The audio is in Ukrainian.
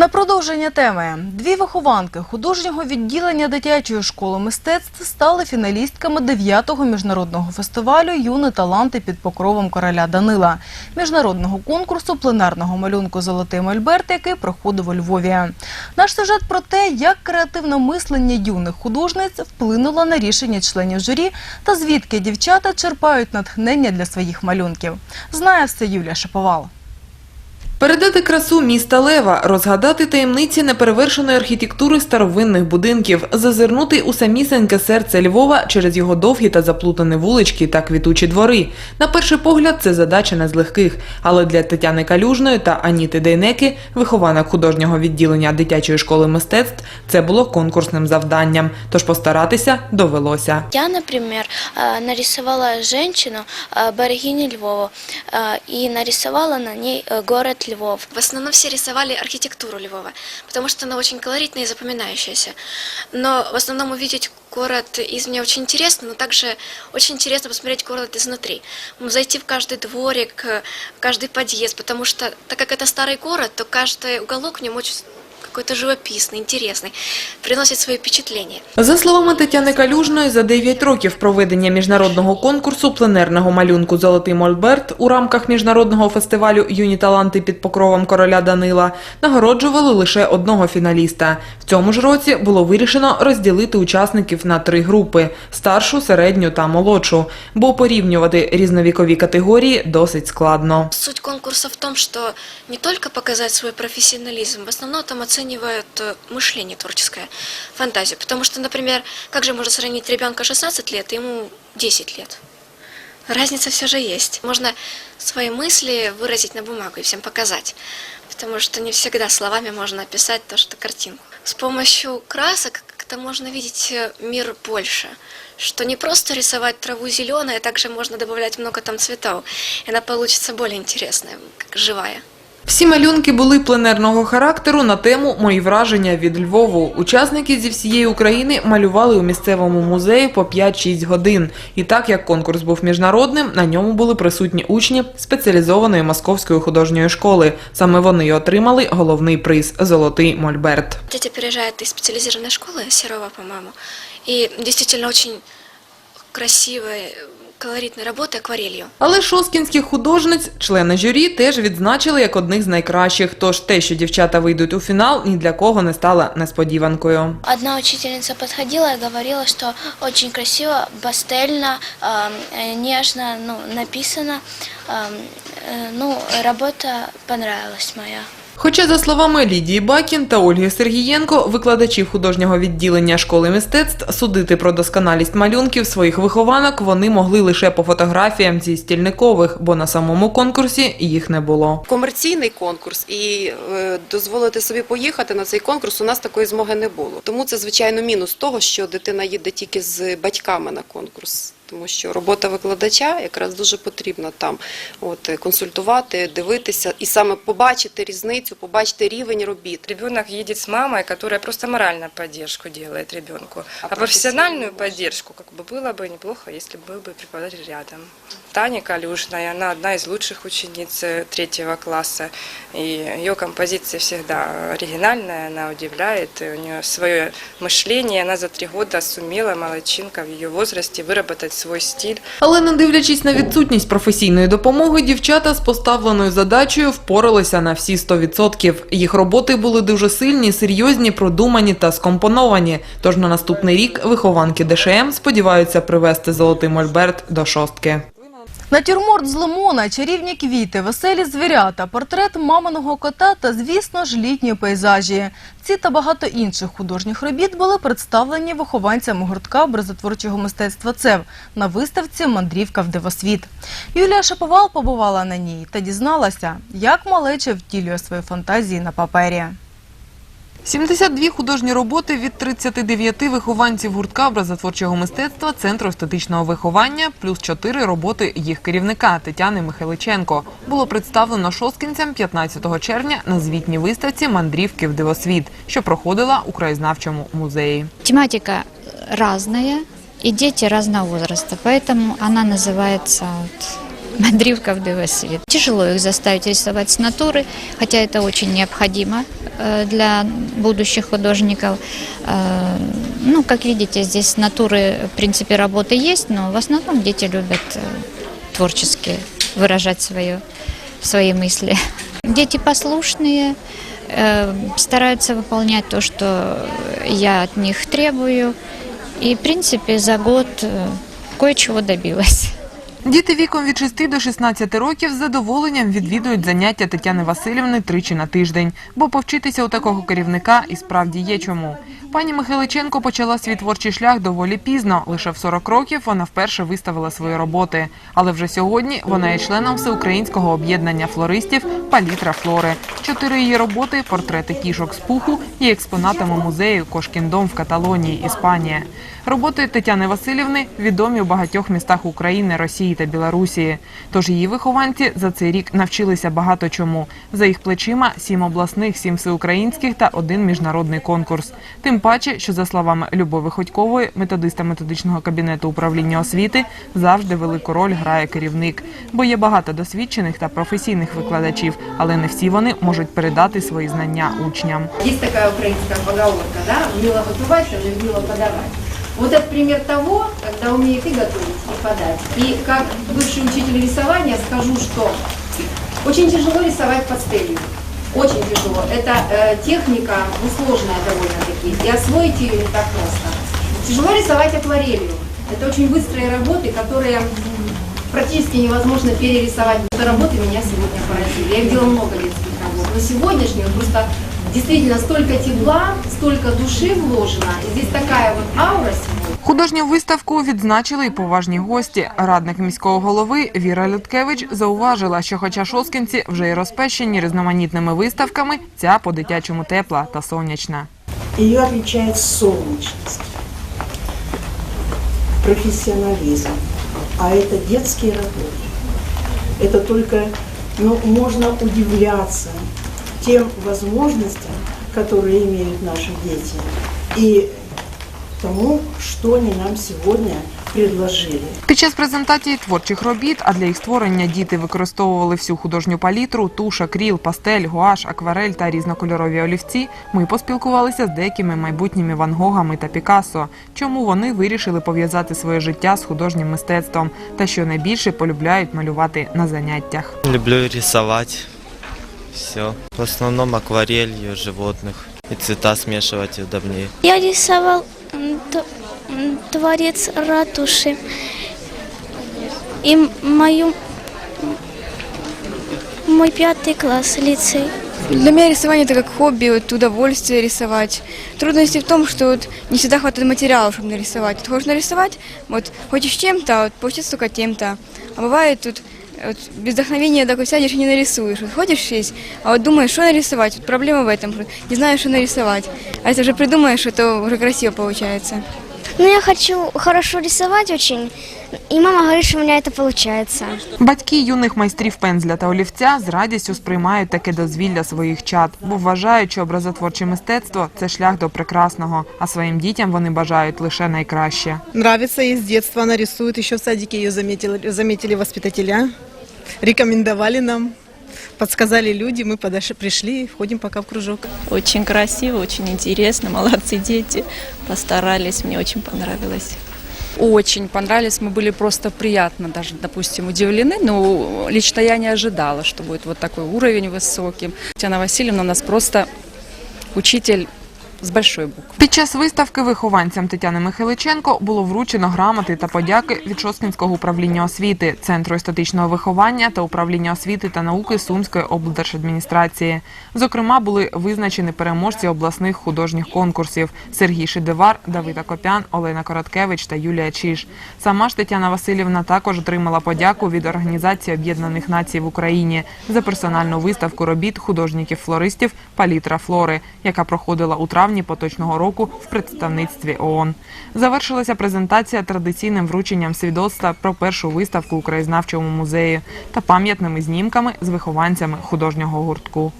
На продовження теми дві вихованки художнього відділення дитячої школи мистецтв стали фіналістками 9-го міжнародного фестивалю Юні таланти під покровом короля Данила, міжнародного конкурсу пленарного малюнку Золотий Мольберт, який проходив у Львові. Наш сюжет про те, як креативне мислення юних художниць вплинуло на рішення членів журі та звідки дівчата черпають натхнення для своїх малюнків. Знає все Юлія Шаповал. Передати красу міста Лева, розгадати таємниці неперевершеної архітектури старовинних будинків, зазирнути у самісеньке серце Львова через його довгі та заплутані вулички та квітучі двори. На перший погляд, це задача не з легких, але для Тетяни Калюжної та Аніти Дейнеки, вихованок художнього відділення дитячої школи мистецтв, це було конкурсним завданням. Тож постаратися довелося. Я, например, э, нарисовала женщину, э, богиню Львова, э, и нарисовала на ней э, город Львов. В основном все рисовали архитектуру Львова, потому что она очень колоритная и запоминающаяся. Но в основном увидеть город извне очень интересно, но также очень интересно посмотреть город изнутри. Зайти в каждый дворик, каждый подъезд, потому что, так как это старый город, то каждый уголок в нем очень какой-то живописный, интересный, приносит свои впечатления. За словами Тетяни Калюжної, за 9 років проведення міжнародного конкурсу пленерного малюнку Золотий Мольберт у рамках міжнародного фестивалю Юні таланти під покровом короля Данила нагороджували лише одного фіналіста. В цьому ж році було вирішено розділити учасників на три групи: старшу, середню та молодшу, бо порівнювати різновікові категорії досить складно. Суть конкурса в том, что не только показать свой профессионализм, в основном там оценивают э, мышление творческое, фантазию. Потому что, например, как же можно сравнить ребенка 16 лет и ему 10 лет? Разница все же есть. Можно свои мысли выразить на бумагу и всем показать. Потому что не всегда словами можно описать то, что картинку. С помощью красок как-то можно видеть э, мир больше. Что не просто рисовать траву зеленой, а также можно добавлять много там цветов. И она получится более интересная, как живая. Всі малюнки були пленерного характеру на тему Мої враження від Львову. Учасники зі всієї України малювали у місцевому музеї по 5-6 годин. І так як конкурс був міжнародним, на ньому були присутні учні спеціалізованої московської художньої школи. Саме вони й отримали головний приз Золотий Мольберт. Тетя переезжает из специализированной школы, Серова, по-моему, и действительно очень красивой, колоритной работы акварелью. Але шоскінських художниць, члени журі, теж відзначили як одних з найкращих. Тож те, що дівчата вийдуть у фінал, ні для кого не стало несподіванкою. Одна учительница подходила и говорила, что очень красиво, пастельно, эм, э, нежно ну, написано. Эм, э, ну, работа понравилась моя. Хоча, за словами Лідії Бакін та Ольги Сергієнко, викладачів художнього відділення школи мистецтв, судити про досконалість малюнків своїх вихованок вони могли лише по фотографіям зі стільникових, бо на самому конкурсі їх не було. комерційний конкурс і е, дозволити собі поїхати на цей конкурс у нас такої змоги не було. Тому це звичайно мінус того, що дитина їде тільки з батьками на конкурс Тому що робота викладача якраз дуже потрібна там, от е, консультувати, дивитися і саме побачити різницю, побачити рівень робіт. Ребенок едет с мамой, которая просто моральную поддержку делает ребенку. А А, профессиональную профессиональную больше? поддержку как бы было бы неплохо, если был бы преподаватель рядом. Таня Калюжная, она одна из лучших учениц э, третьего класса. И ее композиция всегда оригинальная, она удивляет. И у нее свое мышление. Она за три года сумела, молодчинка, в ее возрасте выработать свой стиль. Але не дивлячись на відсутність професійної допомоги, дівчата з поставленою задачею впоралися на всі 100%. Їх роботи були дуже сильні, серйозні, продумані та скомпоновані. Тож на наступний рік вихованки ДШМ сподіваються привести золотий мольберт до шостки. Натюрморт з лимона, чарівні квіти, веселі звірята, портрет маминого кота та, звісно ж, літні пейзажі. Ці та багато інших художніх робіт були представлені вихованцями гуртка образотворчого мистецтва ЦЕВ на виставці «Мандрівка в дивосвіт». Юлія Шаповал побувала на ній та дізналася, як малеча втілює свої фантазії на папері. 72 художні роботи від 39 вихованців гуртка образотворчого мистецтва Центру естетичного виховання, плюс 4 роботи їх керівника Тетяни Михайличенко було представлено шосткінцям 15 червня на звітній виставці «Мандрівки в дивосвіт», що проходила у краєзнавчому музеї. Тематика разная, и дети разного возраста, поэтому она называется вот, «Мандрівка в дивосвіт». Тяжело их заставить рисовать с натуры, хотя это очень необходимо э, Для будущих художников. Э, Ну, как видите, здесь натуры, в принципе, работы есть, но в основном дети любят э, творчески выражать свое, свои мысли. Дети послушные, э, стараются выполнять то, что я от них требую. И, в принципе, за год э, кое-чего добилась. Діти віком від 6 до 16 років з задоволенням відвідують заняття Тетяни Васильівни тричі на тиждень, бо повчитися у такого керівника і справді є чому. Пані Михайличенко почала свій творчий шлях доволі пізно. Лише в 40 років вона вперше виставила свої роботи. Але вже сьогодні вона є членом всеукраїнського об'єднання флористів Палітра Флори. Чотири її роботи, портрети кішок з пуху, є експонатами музею Кошкіндом в Каталонії, Іспанія. Роботи Тетяни Васильівни відомі у багатьох містах України, Росії та Білорусі. Тож її вихованці за цей рік навчилися багато чому. За їх плечима сім обласних, сім всеукраїнських та один міжнародний конкурс. Тим паче, що за словами Любови Ходькової, методиста методичного кабінету управління освіти, завжди велику роль грає керівник, бо є багато досвідчених та професійних викладачів, але не всі вони можуть передати свої знання учням. Есть такая украинская поговорка, да, умела готовить, а не умела подавать. Вот это пример того, когда умеет и готовить, и подать. И как бывший учитель рисования скажу, что очень тяжело рисовать пастелью. Очень тяжело. Это э, техника ну, сложная довольно-таки. И освоить ее не так просто. Тяжело рисовать акварелью. Это очень быстрые работы, которые практически невозможно перерисовать. Это работы меня сегодня поразили. Я видела много детских работ. Но сегодняшние вот просто действительно столько тепла, столько души вложено. И здесь такая вот аура. Художню виставку відзначили й поважні гості. Радник міського голови Віра Людкевич зауважила, що хоча шоскінці вже й розпещені різноманітними виставками, ця по-дитячому тепла та сонячна. Ее отличает солнечность, профессионализм. А это детские работы. Это только, ну, можно удивляться тем возможностям, которые имеют наши дети, и тому, что они нам сегодня предложили. Під час презентації творчих робіт, а для їх створення діти використовували всю художню палітру, туш, акріл, пастель, гуаш, акварель та різнокольорові олівці, ми поспілкувалися з деякими майбутніми Ван Гогами та Пікассо, чому вони вирішили пов'язати своє життя з художнім мистецтвом та що найбільше полюбляють малювати на заняттях. Люблю рисовать. Все. В основном акварелью животных. И цвета смешивать удобнее. Я рисовал дворец ратуши и мою мой пятый класс лицей. Для меня рисование это как хобби, вот удовольствие рисовать. Трудности в том, что вот не всегда хватает материалов, чтобы нарисовать. Вот хочешь нарисовать, вот хочешь чем-то, а вот получится только тем-то. А бывает тут вот, без вдохновения такой сядешь и не нарисуешь. Вот ходишь весь, а вот думаешь, что нарисовать. Вот проблема в этом, не знаешь, что нарисовать. А если уже придумаешь, то уже красиво получается. Ну, я хочу хорошо рисовать очень, и мама говорит, что у меня это получается. Батьки юних майстрів пензля та олівця з радістю сприймають таке дозвілля своїх чад, бо вважають, що образотворче мистецтво це шлях до прекрасного, а своїм дітям вони бажають лише найкраще. Нравится ей с детства, она рисует. Еще в садике ее заметили, заметили воспитателя, рекомендовали нам, подсказали люди, мы подошли, пришли, входим пока в кружок. Очень красиво, очень интересно, молодцы дети, постарались, мне очень понравилось. Очень понравились, мы были просто приятно даже, допустим, удивлены, но лично я не ожидала, что будет вот такой уровень высокий. Татьяна Васильевна у нас просто учитель с большой буквы. Під час виставки вихованцям Тетяни Михайличенко було вручено грамоти та подяки від Шосткінського управління освіти, Центру естетичного виховання та управління освіти та науки Сумської облдержадміністрації. Зокрема, були визначені переможці обласних художніх конкурсів Сергій Шедевар, Давида Копян, Олена Короткевич та Юлія Чіш. Сама ж Тетяна Васильівна також отримала подяку від Організації Об'єднаних Націй в Україні за персональну виставку робіт художників-флористів Палітра Флори, яка проходила у травні поточного року в представництві ООН. Завершилася презентація традиційним врученням свідоцтва про першу виставку у краєзнавчому музеї та пам'ятними знімками з вихованцями художнього гуртку.